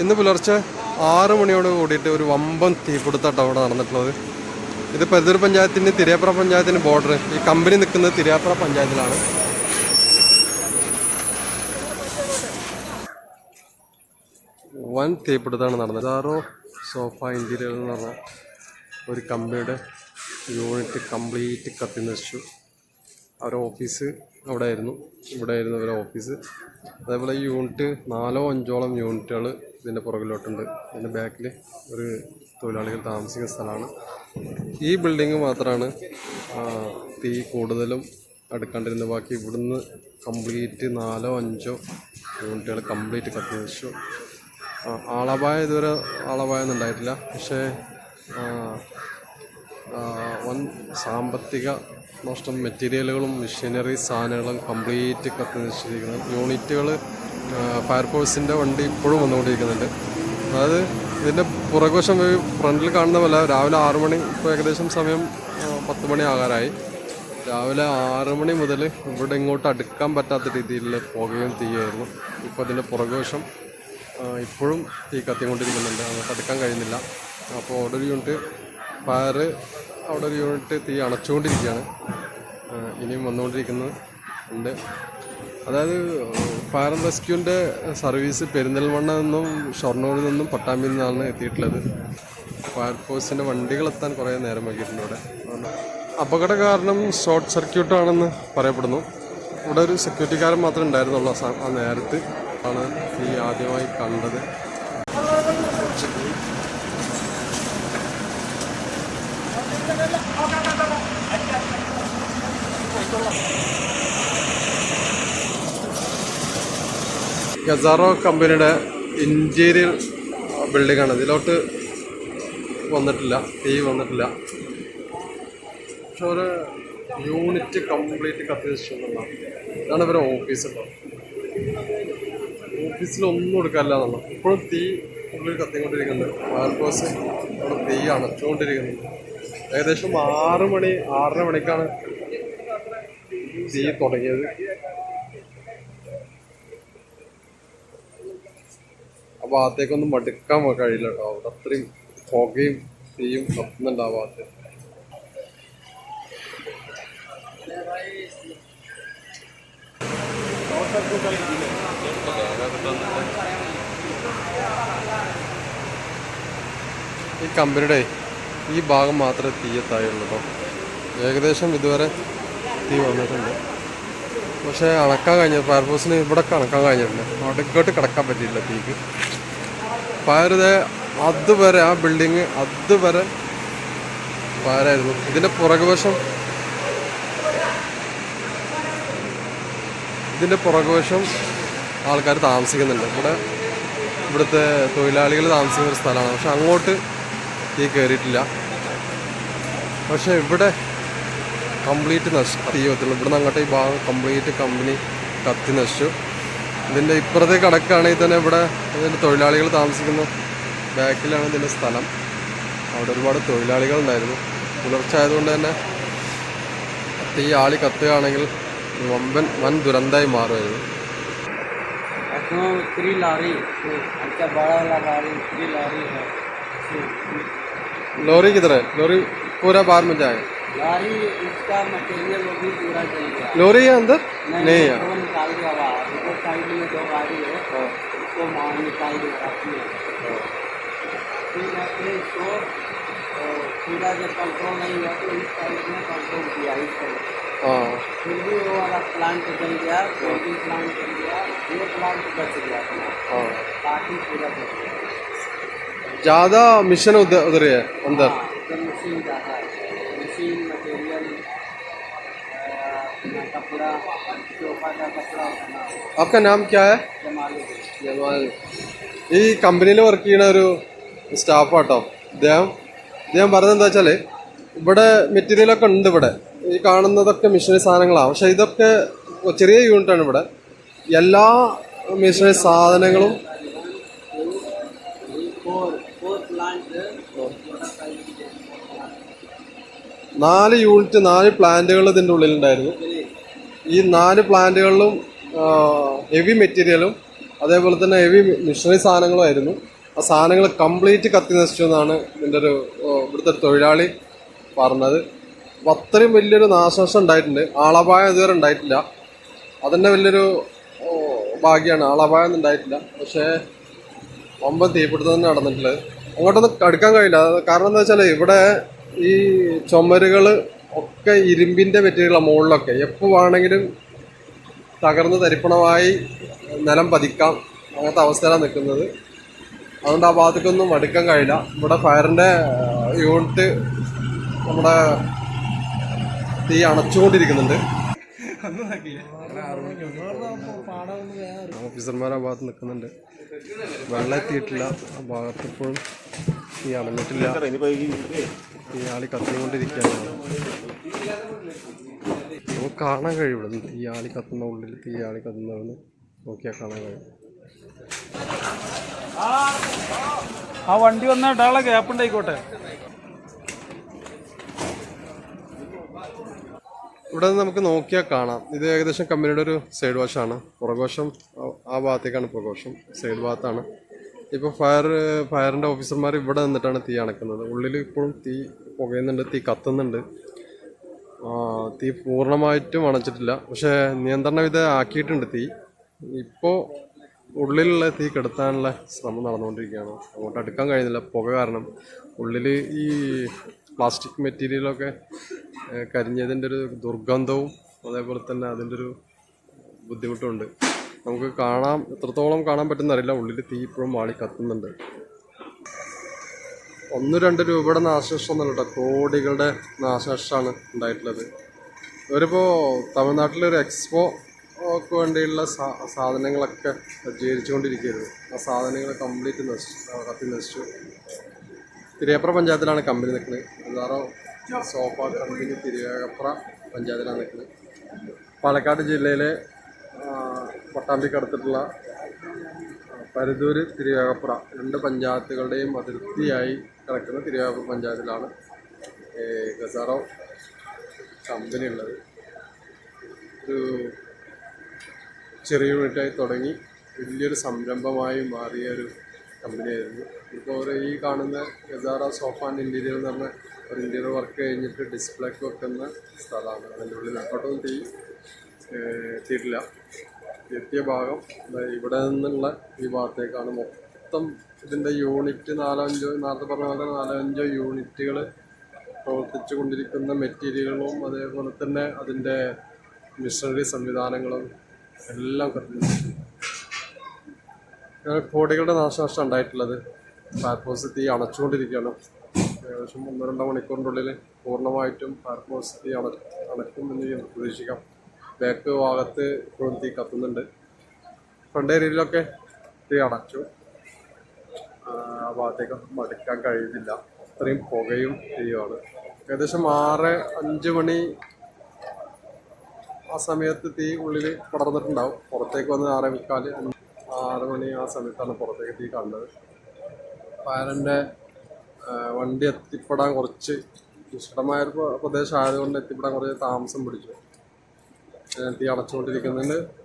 ഇന്ന് പുലർച്ചെ ആറ് മണിയോട് കൂടിയിട്ട് ഒരു വമ്പൻ തീപിടുത്തട്ടോ അവിടെ നടന്നിട്ടുള്ളത്. ഇത് പെരുതൂർ പഞ്ചായത്തിന്റെ തിരിയാപ്ര പഞ്ചായത്തിന്റെ ബോർഡർ ഈ കമ്പനി നിൽക്കുന്നത് തിരിയാപ്ര പഞ്ചായത്തിലാണ്. വൻ തീപിടുത്തമാണ് നടന്നത്. ആറോ സോഫ ഇന്റീരിയർ എന്ന് പറഞ്ഞ ഒരു കമ്പനിയുടെ യൂണിറ്റ് കംപ്ലീറ്റ് കത്തി നശിച്ചു. അവരുടെ ഓഫീസ് അവിടെ ആയിരുന്നു. ഇവിടെ ആയിരുന്നു അവരുടെ ഓഫീസ് അതേപോലെ യൂണിറ്റ് നാലോ അഞ്ചോളം യൂണിറ്റുകൾ ഇതിന്റെ പുറകിലോട്ടുണ്ട്. ഇതിന്റെ ബാക്കിൽ ഒരു തൊഴിലാളികൾ താമസിക്കുന്ന സ്ഥലമാണ്. ഈ ബിൽഡിങ് മാത്രമാണ് തീ കൂടുതലും എടുക്കാണ്ടിരുന്നത് ബാക്കി ഇവിടുന്ന് കംപ്ലീറ്റ് നാലോ അഞ്ചോ യൂണിറ്റുകൾ കംപ്ലീറ്റ് കത്തി വെച്ചു. ആളപായം ഇതുവരെ ആളപായം ഉണ്ടായിട്ടില്ല. പക്ഷേ വൻ സാമ്പത്തിക നഷ്ടം മെറ്റീരിയലുകളും മെഷീനറി സാധനങ്ങളും കംപ്ലീറ്റ് കത്തി നശിച്ചിരിക്കുന്നത് യൂണിറ്റുകൾ ഫയർഫോഴ്സിന്റെ വണ്ടി ഇപ്പോഴും വന്നുകൊണ്ടിരിക്കുന്നുണ്ട്. അതായത് ഇതിന്റെ പുറകുവശം ഫ്രണ്ടിൽ കാണുന്ന പോലെ രാവിലെ ആറു മണി ഇപ്പോൾ ഏകദേശം സമയം പത്ത് മണി ആകാറായി. രാവിലെ ആറ് മണി മുതൽ ഇവിടെ ഇങ്ങോട്ട് അടുക്കാൻ പറ്റാത്ത രീതിയിൽ പുകയും തീയായിരുന്നു ഇപ്പോൾ അതിന്റെ പുറകുവശം ഇപ്പോഴും തീ കത്തിക്കൊണ്ടിരിക്കുന്നുണ്ട്. അങ്ങോട്ട് അടുക്കാൻ കഴിയുന്നില്ല. അപ്പോൾ അവിടെ ഒരു യൂണിറ്റ് ഫയർ അവിടെ ഒരു യൂണിറ്റ് തീ അണച്ചുകൊണ്ടിരിക്കുകയാണ്. ഇനിയും വന്നുകൊണ്ടിരിക്കുന്നത് ഉണ്ട്. അതായത് ഫയർ ആൻഡ് റെസ്ക്യൂവിന്റെ സർവീസ് പെരിന്തൽമണ്ണ നിന്നും ഷൊർണൂരിൽ നിന്നും പട്ടാമ്പിയിൽ നിന്നാണ് എത്തിയിട്ടുള്ളത്. ഫയർഫോഴ്സിന്റെ വണ്ടികൾ എത്താൻ കുറേ നേരം വൈകിയിട്ടുണ്ട് ഇവിടെ. അപകട കാരണം ഷോർട്ട് സർക്യൂട്ടാണെന്ന് പറയപ്പെടുന്നു. ഇവിടെ ഒരു സെക്യൂരിറ്റിക്കാരൻ മാത്രമേ ഉണ്ടായിരുന്നുള്ളൂ ആ നേരത്ത്. ആണ് ഈ ആദ്യമായി കണ്ടത്. ഗസാറോ കമ്പനിയുടെ ഇന്റീരിയർ ബിൽഡിംഗ് ആണ് ഇതിലോട്ട് വന്നിട്ടില്ല തീ വന്നിട്ടില്ല. പക്ഷെ ഒരു യൂണിറ്റ് കംപ്ലീറ്റ് കത്തിച്ചിട്ടുള്ള ഇതാണ് ഇവരെ ഓഫീസ് കേട്ടോ. ഓഫീസിലൊന്നും എടുക്കാനില്ല എന്നാണ്. ഇപ്പോഴും തീ ഉള്ളിൽ കത്തിക്കൊണ്ടിരിക്കുന്നുണ്ട്. ഫയർഫോഴ്സ് അവിടെ തീ അണച്ചുകൊണ്ടിരിക്കുന്നുണ്ട് ഏകദേശം ആറ് മണി ആറര മണിക്കാണ് തീ തുടങ്ങിയത്. ഭാഗത്തേക്കൊന്നും മടുക്കാൻ കഴിയില്ല കേട്ടോ. അവിടെ അത്രയും പുകയും തീയും കത്തുന്നുണ്ട് ആ ഭാഗത്ത് ഈ കമ്പനിയുടെ ഈ ഭാഗം മാത്രമേ തീയത്തായുള്ളൂ കേട്ടോ. ഏകദേശം ഇതുവരെ തീ വന്നിട്ടുണ്ട്. പക്ഷേ അണക്കാൻ കഴിഞ്ഞ ഫയർഫോഴ്സിന് ഇവിടെ അണക്കാൻ കഴിഞ്ഞിട്ടുണ്ട് അടുക്കോട്ട് കിടക്കാൻ പറ്റിയില്ല തീക്ക്. ഫയർ അതുവരെ ആ ബിൽഡിങ് അതുവരെ പാരായിരുന്നു. ഇതിന്റെ പുറകുവശം. ഇതിന്റെ പുറകുവശം ആൾക്കാർ താമസിക്കുന്നുണ്ട്. ഇവിടെ ഇവിടുത്തെ തൊഴിലാളികൾ താമസിക്കുന്ന ഒരു സ്ഥലമാണ്. പക്ഷെ അങ്ങോട്ട് ഈ കയറിയിട്ടില്ല പക്ഷെ ഇവിടെ കംപ്ലീറ്റ് നശിച്ചു. തീ കത്തുള്ളൂ ഇവിടുന്ന് അങ്ങോട്ട് ഈ ഭാഗം കംപ്ലീറ്റ് കമ്പനി കത്തി നശിച്ചു. ഇതിൻ്റെ ഇപ്പുറത്തേക്ക് കടക്കുകയാണെങ്കിൽ തന്നെ ഇവിടെ ഇതിൻ്റെ തൊഴിലാളികൾ താമസിക്കുന്ന ബാക്കിലാണ് ഇതിൻ്റെ സ്ഥലം അവിടെ ഒരുപാട് തൊഴിലാളികൾ ഉണ്ടായിരുന്നു പുലർച്ചെ ആയതുകൊണ്ട് തന്നെ തീ ആളി കത്തുകയാണെങ്കിൽ വമ്പൻ വൻ ദുരന്തമായി മാറുമായിരുന്നു उसमें उत्तरी लारी अच्छा बड़ा वाला लारी उत्तरी लारी है लोरी किधर है लोरी पूरा बाहर में जाएगा लारी उसका मटेरियल वो भी पूरा जल गया। लोरी है अंदर? नहीं है। वो निकाल दिया बाहर साइड में दो गाड़ी है। हाँ, उसको मार निकाल दिया आपने हाँ। फिर आपने इसको पूरा जब कंट्रोल नहीं हुआ तो इस साइड में कंट्रोल किया इस साइड। हाँ। फिर भी वो वाला प्लांट जल गया कोल्ड प्लांट जल गया ये प्लांट बच गया अपना। हाँ। बाकी पूरा बच गया। ज़्यादा मिशन उधर उधर है अंदर। हाँ, तो मशीन ज़्यादा है। आपका नाम क्या है जमालुद्दीन ജമാൽ ഈ കമ്പനിയിൽ വർക്ക് ചെയ്യുന്ന ഒരു സ്റ്റാഫാട്ടോ ഇദ്ദേഹം ഇദ്ദേഹം പറഞ്ഞത് എന്താ വെച്ചാൽ ഇവിടെ മെറ്റീരിയലൊക്കെ ഉണ്ട് ഇവിടെ ഈ കാണുന്നതൊക്കെ മിഷനറി സാധനങ്ങളാണ് പക്ഷെ ഇതൊക്കെ ചെറിയ യൂണിറ്റാണ് ഇവിടെ എല്ലാ മിഷനറി സാധനങ്ങളും നാല് യൂണിറ്റ് നാല് പ്ലാന്റുകൾ ഇതിന്റെ ഉള്ളിലുണ്ടായിരുന്നു. ഈ നാല് പ്ലാന്റുകളിലും ഹെവി മെറ്റീരിയലും അതേപോലെ തന്നെ ഹെവി മിഷണറി സാധനങ്ങളുമായിരുന്നു ആ സാധനങ്ങൾ കംപ്ലീറ്റ് കത്തി നശിച്ചു എന്നാണ് ഇതിന്റെ ഒരു ഇവിടുത്തെ തൊഴിലാളി പറഞ്ഞത്. അപ്പം അത്രയും വലിയൊരു നാശനഷ്ടം ഉണ്ടായിട്ടുണ്ട്. ആളപായം ഇതുവരെ ഉണ്ടായിട്ടില്ല. അതിന്റെ വലിയൊരു ഭാഗ്യമാണ് ആളപായം ഉണ്ടായിട്ടില്ല. പക്ഷേ വമ്പൻ തീപിടുത്തം തന്നെ നടന്നിട്ടുള്ളത്. അങ്ങോട്ടൊന്നും അടുക്കാൻ കഴിയില്ല. കാരണം എന്താ വെച്ചാൽ ഇവിടെ ഈ ചുമരുകൾ ഒക്കെ ഇരുമ്പിന്റെ മെറ്റീരിയലാണ് മുകളിലൊക്കെ എപ്പോൾ വേണമെങ്കിലും തകർന്ന് തരിപ്പണമായി നിലം പതിക്കാം. അങ്ങനത്തെ അവസ്ഥയിലാണ് നിൽക്കുന്നത്. അതുകൊണ്ട് ആ ഭാഗത്തേക്കൊന്നും അടുക്കാൻ കഴിയില്ല. ഇവിടെ ഫയറിന്റെ യൂണിറ്റ് നമ്മുടെ തീ അണച്ചുകൊണ്ടിരിക്കുന്നുണ്ട്. ഓഫീസർമാർ ആ ഭാഗത്ത് നിൽക്കുന്നുണ്ട്. വെള്ളം എത്തിയിട്ടില്ല. ആ ഭാഗത്ത് തീ അണഞ്ഞിട്ടില്ല ആളി കത്തിക്കൊണ്ടിരിക്കുകയാണ്. നമുക്ക് കാണാൻ കഴിയും ഈ ആളി കത്തുന്ന ഉള്ളിൽ ഈ ആളി കത്തുന്നതെന്ന് നോക്കിയാൽ കാണാൻ കഴിയും. ആ വണ്ടി വന്ന ഇടാളെ ഗ്യാപ്പ് ഉണ്ടായിക്കോട്ടെ. ഇവിടെ നിന്ന് നമുക്ക് നോക്കിയാൽ കാണാം. ഇത് ഏകദേശം കമ്പനിയുടെ ഒരു സൈഡ് വാഷാണ് പുറകോശം ആ- ആ ഭാഗത്തേക്കാണ് പുറകോശം സൈഡ് ഭാഗത്താണ്. ഇപ്പോൾ ഫയർ ഫയറിന്റെ ഓഫീസർമാർ ഇവിടെ നിന്നിട്ടാണ് തീ അണക്കുന്നത്. ഉള്ളിൽ ഇപ്പോഴും തീ പുകയുന്നുണ്ട് തീ കത്തുന്നുണ്ട്. തീ പൂർണമായിട്ടും അണച്ചിട്ടില്ല. പക്ഷേ നിയന്ത്രണ വിധ ആക്കിയിട്ടുണ്ട് തീ. ഇപ്പോൾ ഉള്ളിലുള്ള തീ കെടുത്താനുള്ള ശ്രമം നടന്നുകൊണ്ടിരിക്കുകയാണ്. അങ്ങോട്ട് അടുക്കാൻ കഴിയുന്നില്ല. പുക കാരണം ഉള്ളിൽ ഈ പ്ലാസ്റ്റിക് മെറ്റീരിയലൊക്കെ കരിഞ്ഞതിന്റെ ഒരു ദുർഗന്ധവും അതേപോലെ തന്നെ അതിന്റെ ഒരു ബുദ്ധിമുട്ടുണ്ട് നമുക്ക് കാണാം. എത്രത്തോളം കാണാൻ പറ്റുന്നറിയില്ല ഉള്ളിൽ തീ ഇപ്പോഴും വാളി കത്തുന്നുണ്ട്. ഒന്ന് രണ്ട് രൂപയുടെ നാശനഷ്ടം ഒന്നല്ല കേട്ടോ കോടികളുടെ നാശനഷ്ടമാണ് ഉണ്ടായിട്ടുള്ളത്. ഇവരിപ്പോൾ തമിഴ്നാട്ടിലൊരു എക്സ്പോ ഒക്കെ വേണ്ടിയുള്ള സാ- സാധനങ്ങളൊക്കെ സജ്ജീകരിച്ചുകൊണ്ടിരിക്കുകയായിരുന്നു. ആ സാധനങ്ങൾ കംപ്ലീറ്റ് നശിച്ചു കത്തി നശിച്ചു. തിരുവേപ്ര പഞ്ചായത്തിലാണ് കമ്പനി നിൽക്കുന്നത്. എന്താറോ സോഫ കമ്പനി തിരുവേപ്ര പഞ്ചായത്തിലാണ് നിൽക്കുന്നത്. പാലക്കാട് ജില്ലയിലെ പട്ടാമ്പിക്കടുത്തിട്ടുള്ള പരുതൂര് തിരുവേഗപ്പുറ രണ്ട് പഞ്ചായത്തുകളുടെയും അതിർത്തിയായി കിടക്കുന്ന തിരുവേഗപ്പുറ പഞ്ചായത്തിലാണ് ഗസാറോ കമ്പനി ഉള്ളത്. ഒരു ചെറിയ യൂണിറ്റായി തുടങ്ങി വലിയൊരു സംരംഭമായി മാറിയ ഒരു കമ്പനിയായിരുന്നു ഇപ്പോൾ ഒരു ഈ കാണുന്ന ഗസാറ സോഫ ആൻഡ് ഇന്റീരിയർ എന്ന് പറഞ്ഞ ഒരു ഇന്റീരിയർ വർക്ക് കഴിഞ്ഞിട്ട് ഡിസ്പ്ലേക്ക് വെക്കുന്ന സ്ഥലമാണ്. അതിന്റെ ഉള്ളിൽ അങ്ങോട്ടൊന്നും തീ എത്തിയിട്ടില്ല എത്തിയ ഭാഗം ഇവിടെ നിന്നുള്ള ഈ ഭാഗത്തേക്കാണ് മൊത്തം ഇതിന്റെ യൂണിറ്റ് നാലോ അഞ്ചോ നേരത്തെ പറഞ്ഞ പോലെ നാലോ അഞ്ചോ യൂണിറ്റുകൾ പ്രവർത്തിച്ചു കൊണ്ടിരിക്കുന്ന മെറ്റീരിയലുകളും അതേപോലെ തന്നെ അതിന്റെ മിഷനറി സംവിധാനങ്ങളും എല്ലാം അങ്ങനെ കോടികളുടെ നാശനഷ്ടം ഉണ്ടായിട്ടുള്ളത്. ഫയർഫോഴ്സ് തീ അണച്ചുകൊണ്ടിരിക്കുകയാണ്. ഏകദേശം ഒന്നോ രണ്ടോ മണിക്കൂറിന്റെ ഉള്ളിൽ പൂർണമായിട്ടും ഫയർഫോഴ്സ് തീ അണ അണക്കുമെന്ന് ഞാൻ പ്രതീക്ഷിക്കാം. ബാക്ക് ഭാഗത്ത് ഇപ്പോഴും തീ കത്തുന്നുണ്ട്. ഫ്രണ്ട് ഏരിയയിലൊക്കെ തീ അടച്ചു ആ ആ ഭാഗത്തേക്ക് മടുക്കാൻ കഴിയുന്നില്ല. അത്രയും പുകയും തീയുമാണ്. ഏകദേശം ആറ് അഞ്ച് മണി ആ സമയത്ത് തീ ഉള്ളിൽ പടർന്നിട്ടുണ്ടാവും. പുറത്തേക്ക് വന്ന് ആറേ മുക്കാൽ ആറ് മണി ആ സമയത്താണ് പുറത്തേക്ക് തീ കണ്ടത് ഫയറിന്റെ വണ്ടി എത്തിപ്പെടാൻ കുറച്ച് വിശദമായ ഒരു പ്രദേശമായതുകൊണ്ട് എത്തിപ്പെടാൻ കുറച്ച് താമസം പിടിച്ചു. തീ അടച്ചുകൊണ്ടിരിക്കുന്നുണ്ട്.